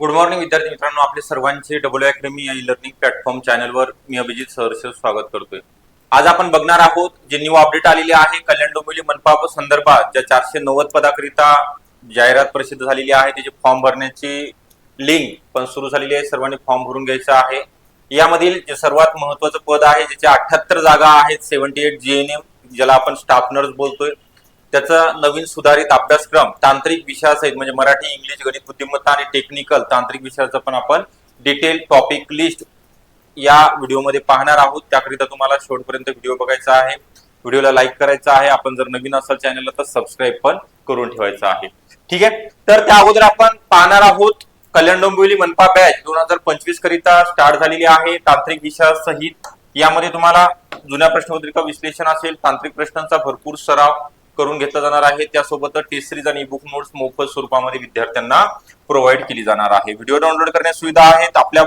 Good morning विद्यार्थी मित्रांनो. आपले सर्वांचे डबल अकॅडमी या लर्निंग प्लॅटफॉर्म चॅनलवर मी अभिजित सहर्ष स्वागत करतोय. आज आपण बघणार आहोत जे न्यू अपडेट आलेले आहे कल्याण डोंबिवली मनपा संदर्भात ज्या चारशे नव्वद पदाकरिता जाहिरात प्रसिद्ध झालेली आहे त्याची फॉर्म भरण्याची लिंक पण सुरू झालेली आहे. सर्वांनी फॉर्म भरून घ्यायचा आहे. यामधील जे सर्वात महत्वाचं पद आहे ज्याच्या अठ्याहत्तर जागा आहेत सेव्हन्टी एट जीएनएम ज्याला आपण स्टाफ नर्स बोलतोय. त्याचा नवीन सुधारित अभ्यासक्रम तांत्रिक विषयासहित म्हणजे मराठी इंग्लिश गणित बुद्धिमत्ता आणि टेक्निकल तांत्रिक विषयाचं पण आपण डिटेल टॉपिक लिस्ट या व्हिडिओमध्ये पाहणार आहोत. त्याकरिता तुम्हाला शेवटपर्यंत व्हिडिओ बघायचा आहे. व्हिडिओला लाईक करायचा आहे. आपण जर नवीन असाल चॅनलला तर सबस्क्राईब पण करून ठेवायचं आहे. ठीक आहे? तर त्या अगोदर आपण पाहणार आहोत कल्याण डोंबिवली मनपा बॅच दोन हजार पंचवीस करिता स्टार्ट झालेली आहे. तांत्रिक विषयासहित. यामध्ये तुम्हाला जुन्या प्रश्नपत्रिका विश्लेषण असेल तांत्रिक प्रश्नांचा भरपूर सराव करून घेतला जाणार आहे. त्यासोबतच टेस्ट सिरीज आणि बुक नोट्स मोफत स्वरूपामध्ये विद्यार्थ्यांना प्रोव्हाइड केली जाणार आहे. व्हिडिओ डाउनलोड करण्यास सुविधा आहेत. आपल्या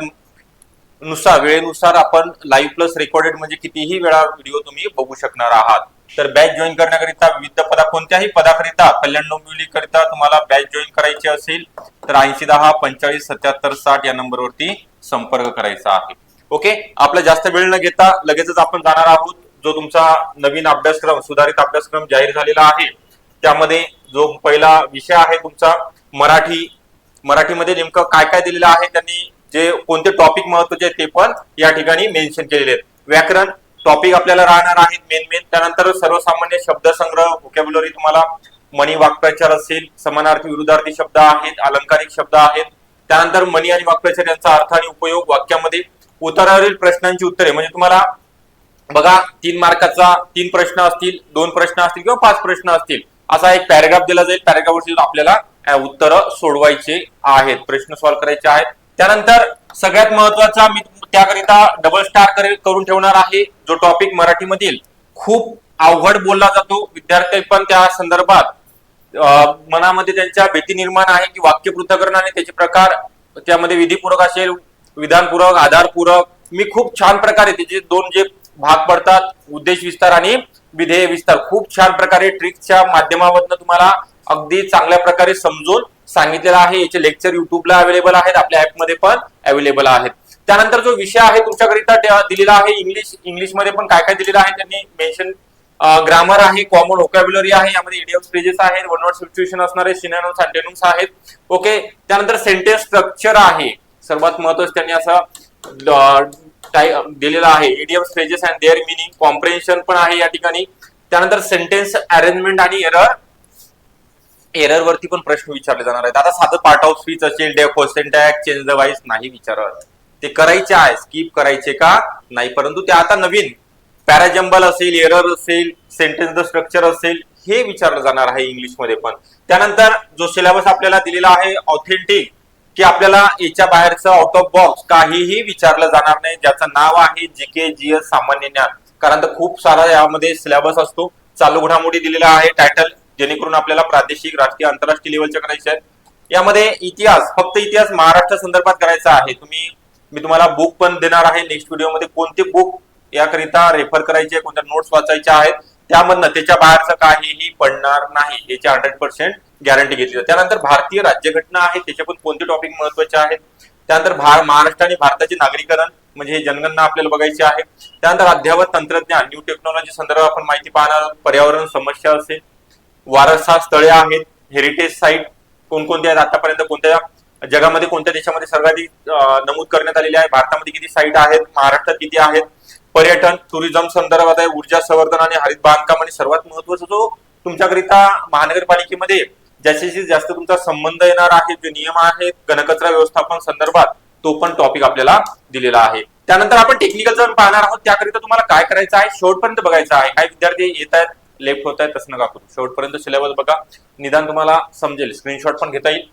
नुसार वेळेनुसार आपण लाईव्ह प्लस रेकॉर्डेड म्हणजे कितीही वेळा व्हिडिओ तुम्ही बघू शकणार आहात. तर बॅच जॉईन करण्याकरिता विविध पदा कोणत्याही पदाकरिता कल्याण डोंबिवलीकरिता तुम्हाला बॅच जॉईन करायची असेल तर ऐंशी दहा पंचेचाळीस सत्याहत्तर साठ या नंबरवरती संपर्क करायचा आहे. ओके आपला जास्त वेळ न घेता लगेचच आपण जाणार आहोत. जो तुमचा नवीन अभ्यासक्रम सुधारित अभ्यासक्रम जाहीर झालेला आहे त्यामध्ये जो पहिला विषय आहे तुमचा मराठी मराठीमध्ये नेमकं काय काय दिलेलं आहे त्यांनी जे कोणते टॉपिक महत्त्वाचे आहेत ते पण या ठिकाणी मेन्शन केलेले आहेत. व्याकरण टॉपिक आपल्याला राहणार आहेत मेन मेन त्यानंतर सर्वसामान्य शब्दसंग्रह व्होकॅब्युलरी तुम्हाला मनी वाक्प्रचार असेल समानार्थी विरुद्धार्थी शब्द आहेत अलंकारिक शब्द आहेत. त्यानंतर मनी आणि वाक्प्रचार यांचा अर्थ आणि उपयोग वाक्यामध्ये. उत्तरावरील प्रश्नांची उत्तरे म्हणजे तुम्हाला बघा तीन मार्काचा तीन प्रश्न असतील दोन प्रश्न असतील किंवा पाच प्रश्न असतील असा एक पॅराग्राफ दिला जाईल. पॅराग्राफवरती आपल्याला उत्तर सोडवायचे आहेत प्रश्न सॉल्व्ह करायचे आहेत. त्यानंतर सगळ्यात महत्त्वाचा मी त्याकरिता डबल स्टार करून ठेवणार आहे जो टॉपिक मराठीमधील खूप अवघड बोलला जातो. विद्यार्थी पण त्या संदर्भात मनामध्ये त्यांच्या भीती निर्माण आहे की वाक्य पृथक्करण आणि त्याचे प्रकार त्यामध्ये विधीपूरक असेल विधानपूरक आधारपूरक. मी खूप छान प्रकारे त्याचे दोन जे भाग पडतात उद्देश विस्तार आणि विधेय विस्तार. खूप छान प्रकारे ट्रिक्सच्या माध्यमामधून तुम्हाला अगदी चांगल्या प्रकारे समजून सांगितलेलं आहे. याचे लेक्चर युट्यूबला अवेलेबल आहेत आपल्या ऍपमध्ये पण अवेलेबल आहेत. त्यानंतर जो विषय आहे तुमच्याकरिता दिलेला आहे इंग्लिश इंग्लिशमध्ये पण काय काय दिलेलं आहे त्यांनी मेन्शन ग्रामर आहे कॉमन व्होकॅब्युलरी आहे यामध्ये इडियम फ्रेजेस आहेत वन वर्ड सिच्युएशन असणारे सिनोनिम्स अँटेनिम्स आहेत. ओके त्यानंतर सेंटेन्स स्ट्रक्चर आहे. सर्वात महत्वाचं त्यांनी असं टाय- दिलेलं आहे. Idiom stages and their meaning comprehension पण आहे या ठिकाणी. त्यानंतर सेंटेन्स अरेंजमेंट आणि एरर एरर वरती पण प्रश्न विचारले जाणार आहेत. आता साधं पार्ट ऑफ स्पीच असेल डे क्वेश्चन चेंज द वाईस नाही विचारत. ते करायचे आहे. स्किप करायचे का? नाही. परंतु ते आता नवीन. पॅराजम्बल असेल एरर असेल सेंटेन्स द स्ट्रक्चर असेल हे विचारलं जाणार आहे इंग्लिशमध्ये पण. त्यानंतर जो सिलेबस आपल्याला दिलेला आहे ऑथेंटिक की आपल्याला याच्या बाहेरचं आउट ऑफ बॉक्स काहीही विचारलं जाणार नाही. ज्याचं नाव आहे जी के जी एस सामान्य ज्ञान. कारण तर खूप सारा यामध्ये सिलेबस असतो. चालू घडामोडी दिलेला आहे. टायटल जेणेकरून आपल्याला प्रादेशिक राष्ट्रीय आंतरराष्ट्रीय लेवलच्या करायचे आहेत. यामध्ये इतिहास फक्त इतिहास महाराष्ट्र संदर्भात करायचा आहे. तुम्ही मी तुम्हाला बुक पण देणार आहे. नेक्स्ट व्हिडिओमध्ये कोणते बुक याकरिता रेफर करायचे कोणत्या नोट्स वाचायच्या आहेत त्यामधनं त्याच्या बाहेरचं काहीही पडणार नाही. याची हंड्रेड पर्सेंट गॅरंटी घेतली जाते. त्यानंतर भारतीय राज्यघटना आहे त्याचे पण कोणते टॉपिक महत्त्वाचे आहेत? त्यानंतर भार महाराष्ट्र आणि भारताचे नागरीकरण म्हणजे हे जनगणना आपल्याला बघायची आहे. त्यानंतर अद्ययावत तंत्रज्ञान न्यू टेक्नॉलॉजी संदर्भात आपण माहिती पाहणार पर्यावरण समस्या असेल वारसा स्थळे आहेत हेरिटेज साईट कोणकोणते आहेत? आतापर्यंत कोणत्या जगामध्ये कोणत्या देशामध्ये सर्वाधिक नमूद करण्यात आलेले आहे? भारतामध्ये किती साईट आहेत? महाराष्ट्रात किती आहेत? पर्यटन टुरिझम संदर्भात आहे ऊर्जा संवर्धन आणि हरित बांधकाम आणि सर्वात महत्त्वाचा जो तुमच्याकरिता महानगरपालिकेमध्ये ज्याच्याशी जास्त तुमचा संबंध येणार आहे जे नियम आहेत घनकचरा व्यवस्थापन संदर्भात तो पण टॉपिक आपल्याला दिलेला आहे. त्यानंतर आपण टेक्निकल जर पाहणार आहोत त्याकरिता तुम्हाला काय करायचं आहे? शेवटपर्यंत बघायचं आहे. काही विद्यार्थी येत आहेत लेफ्ट होत आहेत तसं नका करू. शेवटपर्यंत सिलेबस बघा. निदान तुम्हाला समजेल. स्क्रीनशॉट पण घेता येईल.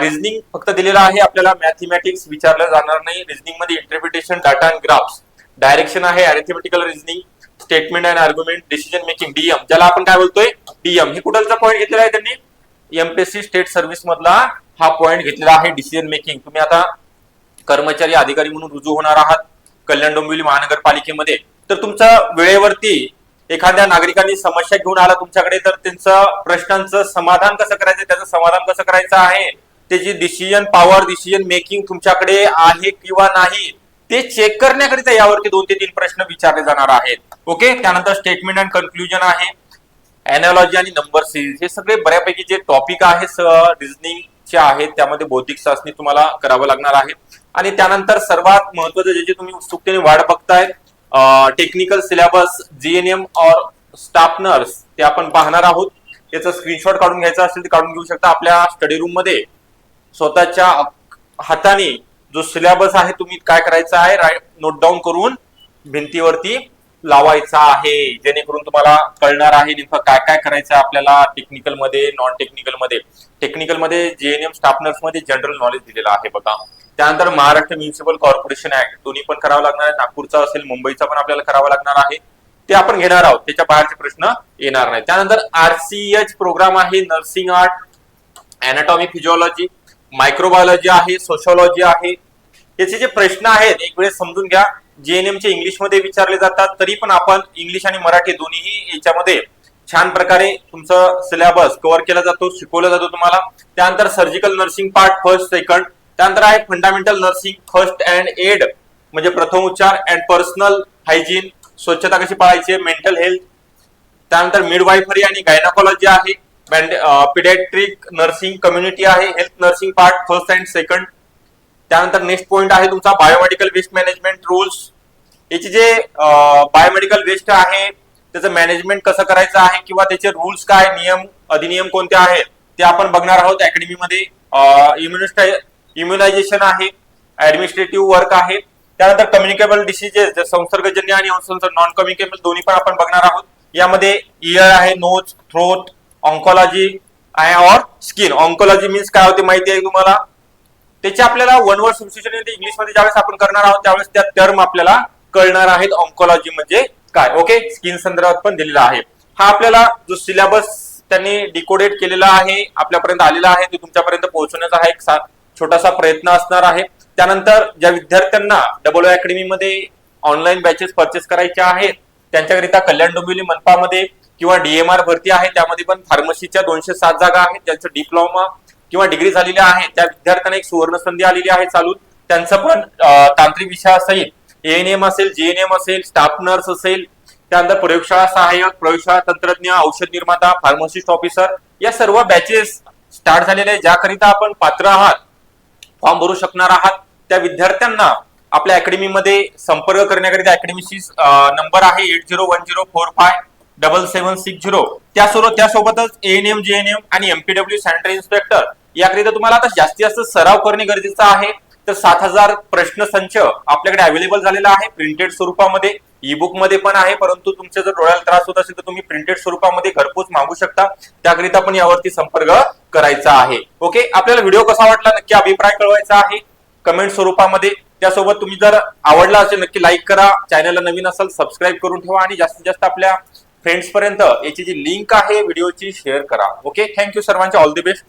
रिझनिंग फक्त दिलेलं आहे आपल्याला मॅथमॅटिक्स विचारलं जाणार नाही. रिझनिंगमध्ये interpretation data and graphs direction आहे arithmetical reasoning statement and argument decision making DM ज्याला आपण काय बोलतोय? डीएम हे कुठलचा पॉईंट घेतलेला आहे त्यांनी? एमपीएससी स्टेट सर्व्हिस मधला हा पॉईंट घेतलेला आहे डिसिजन मेकिंग तुम्ही आता कर्मचारी अधिकारी म्हणून रुजू होणार आहात कल्याण डोंबिवली महानगरपालिकेमध्ये. तर तुमचा वेळेवरती एखाद्या नागरिकांनी समस्या घेऊन आला तुमच्याकडे तर त्यांचं प्रश्नांचं समाधान कसं करायचं त्याचं समाधान कसं करायचं आहे? त्याची डिसिजन पॉवर डिसिजन मेकिंग तुमच्याकडे आहे किंवा नाही ते चेक करण्याकरिता यावरती दोन ते तीन प्रश्न विचारले जाणार आहेत. ओके त्यानंतर स्टेटमेंट अँड कन्क्लुजन आहे. अॅनॉलॉजी आणि नंबर सिरीज हे सगळे बऱ्यापैकी जे टॉपिक आहे रिझनिंगचे आहेत त्यामध्ये बौद्धिक चाचणी तुम्हाला करावं लागणार आहे आणि त्यानंतर सर्वात महत्वाचं जे जे तुम्ही उत्सुकतेने वाढ बघताय टेक्निकल सिलेबस जीएनएम और स्टाफ नर्स ते आपण पाहणार आहोत. त्याचा स्क्रीनशॉट काढून घ्यायचा असेल ते काढून घेऊ शकता. आपल्या स्टडी रूममध्ये स्वतःच्या हाताने जो सिलेबस आहे तुम्ही काय करायचं आहे नोट डाऊन करून भिंतीवरती लावायचा आहे जेणेकरून तुम्हाला कळणार आहे नेमकं काय काय करायचं आहे आपल्याला टेक्निकलमध्ये नॉन टेक्निकलमध्ये टेक्निकलमध्ये जेएनएम स्टाफनर्समध्ये जनरल नॉलेज दिलेलं आहे बघा. त्यानंतर महाराष्ट्र म्युनिसिपल कॉर्पोरेशन ऍक्ट दोन्ही पण करावं लागणार आहे. नागपूरचा असेल मुंबईचा पण आपल्याला करावा लागणार आहे. ते आपण घेणार आहोत. त्याच्या बाहेरचे प्रश्न येणार नाही त्यानंतर आरसीएच प्रोग्राम आहे nursing art anatomy physiology microbiology आहे सोशोलॉजी आहे. याचे जे प्रश्न आहेत एक वेळेस समजून घ्या. जेएनएमचे चे इंग्लिशमध्ये विचारले जातात तरी पण आपण इंग्लिश आणि मराठी दोन्हीही याच्यामध्ये छान प्रकारे तुमचं सिलेबस कव्हर केला जातो शिकवला जातो तुम्हाला. त्यानंतर surgical nursing part first second त्यानंतर आहे fundamental nursing first and aid म्हणजे प्रथम उपचार अँड पर्सनल हायजीन स्वच्छता कशी पाळायची मेंटल हेल्थ त्यानंतर मिडवायफरी आणि गायनाकॉलॉजी आहे. पिडॅट्रिक नर्सिंग कम्युनिटी आहे. Health nursing part first and second त्यानंतर नेक्स्ट पॉइंट आहे तुमचा बायोमेडिकल वेस्ट मॅनेजमेंट रूल्स याचे जे बायोमेडिकल वेस्ट आहे त्याचं मॅनेजमेंट कसं करायचं आहे किंवा त्याचे रूल्स काय नियम अधिनियम कोणते आहेत ते आपण बघणार आहोत अकॅडमीमध्ये इम्युनायझेशन आहे ऍडमिनिस्ट्रेटिव्ह वर्क आहे. त्यानंतर कम्युनिकेबल डिसीजेस संसर्गजन्य आणि नॉन कम्युनिकेबल दोन्ही पण आपण बघणार आहोत. यामध्ये इयर आहे नोज थ्रोट ऑन्कॉलॉजी और स्किन ऑन्कॉलॉजी मीन्स काय होते माहिती आहे तुम्हाला? त्याचे आपल्याला वन वर्ड सबस्टिट्यूशन इंग्लिशमध्ये ज्यावेळेस आपण करणार आहोत त्यावेळेस त्या टर्म आपल्याला कळणार आहेत. ऑन्कॉलॉजी म्हणजे काय? ओके स्किन संदर्भात पण दिलेला आहे. हा आपल्याला जो सिलेबस त्यांनी डिकोडेट केलेला आहे आपल्यापर्यंत आलेला आहे तो तुमच्यापर्यंत पोहोचवण्याचा हा एक छोटासा प्रयत्न असणार आहे. त्यानंतर ज्या विद्यार्थ्यांना डबल अकॅडमी मध्ये ऑनलाईन बॅचेस परचेस करायच्या आहेत त्यांच्याकरिता कल्याण डोंबिवली मनपामध्ये किंवा डीएमआर भरती आहे त्यामध्ये पण फार्मसीच्या दोनशे सात जागा आहेत ज्यांचं डिप्लोमा किंवा डिग्री झालेल्या आहेत त्या विद्यार्थ्यांना एक सुवर्ण संधी आलेली आहे चालून. त्यांचं पण तांत्रिक विषय सहित एएनएम असेल जेएनएम असेल स्टाफ नर्स असेल त्यानंतर प्रयोगशाळा सहाय्यक प्रयोगशाळा तंत्रज्ञ औषध निर्माता फार्मसिस्ट ऑफिसर या सर्व बॅचेस स्टार्ट झालेले आहेत. ज्याकरिता आपण पात्र आहात फॉर्म भरू शकणार आहात त्या विद्यार्थ्यांना आपल्या अकॅडमीमध्ये संपर्क करण्याकरिता अकॅडमीशी नंबर आहे eight zero one zero four five double seven six zero त्यासोबत त्यासोबतच एएनएम जेएनएम आणि एमपीडब्ल्यू सॅनिटरी इन्स्पेक्टर याकरिता तुम्हाला आता जास्तीत जास्त सराव करणे गरजेचं आहे. तर सात हजार प्रश्न संच आपल्याकडे अवेलेबल झालेला आहे. प्रिंटेड स्वरूपामध्ये ई बुकमध्ये पण आहे. परंतु तुमच्या जर डोळ्याला त्रास होत असेल तर तुम्ही प्रिंटेड स्वरूपामध्ये घरपोच मागू शकता. त्याकरिता पण यावरती संपर्क करायचा आहे. ओके आपल्याला व्हिडिओ कसा वाटला नक्की अभिप्राय कळवायचा आहे. कमेंट स्वरूपामध्ये. त्यासोबत तुम्ही जर आवडला असेल नक्की लाईक करा. चॅनलला नवीन असेल सबस्क्राईब करून ठेवा आणि जास्तीत जास्त आपल्या फ्रेंड्स पर्यंत याची जी लिंक आहे व्हिडिओची शेअर करा. ओके थँक्यू सर्वांचे. All the best